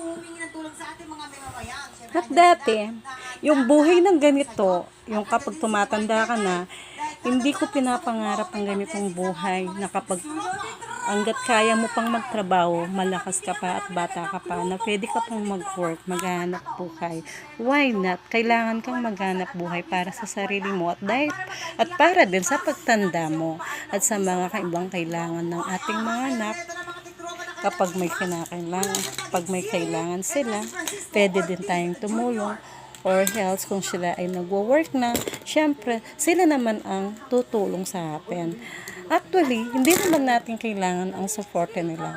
humingi ng tulong sa ating mga mamamayan. At dati, yung buhay ng ganito, yung kapag tumatanda ka na, hindi ko pinapangarap ang ganitong buhay na kapag hanggat kaya mo pang magtrabaho, malakas ka pa at bata ka pa, na pwede ka pang mag-work, maghanap buhay. Why not? Kailangan kang maghanap buhay para sa sarili mo at dahil, at para din sa pagtanda mo at sa mga kaibang kailangan ng ating mga anak kapag may kinakailangan, pag may kailangan sila, pwede din tayong tumulong or else kung sila ay nagwo-work na, syempre, sila naman ang tutulong sa atin. Actually, hindi naman natin kailangan ang support nila.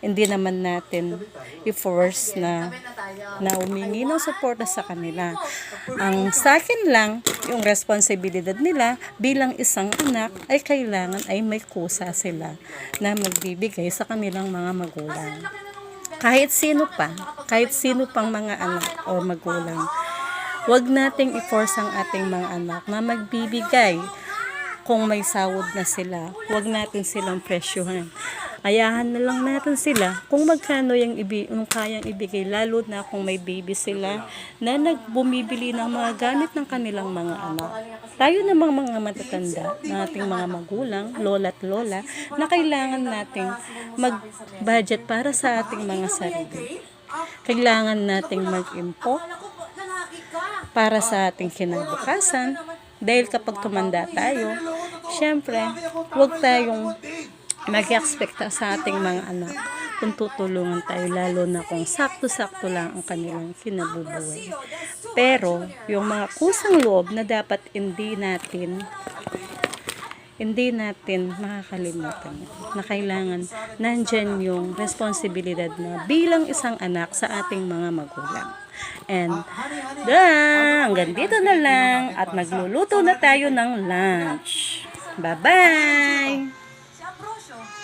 Hindi naman natin i-force na na humingi ng suporta sa kanila. Ang sa akin lang, yung responsibilidad nila bilang isang anak ay kailangan ay may kusa sila na magbibigay sa kanilang mga magulang. Kahit sino pa, kahit sino pang mga anak o magulang, huwag nating i-force ang ating mga anak na magbibigay kung may sahod na sila, huwag natin silang presyohan. Ayahan na lang natin sila kung magkano yung, ibi, yung kayang ibigay, lalo na kung may baby sila na nagbumibili ng mga gamit ng kanilang mga anak. Tayo namang mga matatanda ng ating mga magulang, lola at lola, na kailangan nating mag-budget para sa ating mga sarili. Kailangan nating mag-impo para sa ating kinabukasan. Dahil kapag tumanda tayo, syempre, huwag tayong mag-expect sa ating mga anak kung tutulungan tayo lalo na kung sakto-sakto lang ang kanilang kinabubuhay. Pero, yung mga kusang loob na dapat hindi natin hindi natin makakalimutan na kailangan nandyan yung responsibilidad na bilang isang anak sa ating mga magulang. And, da, hanggang dito na lang at magluluto na tayo ng lunch. Bye-bye!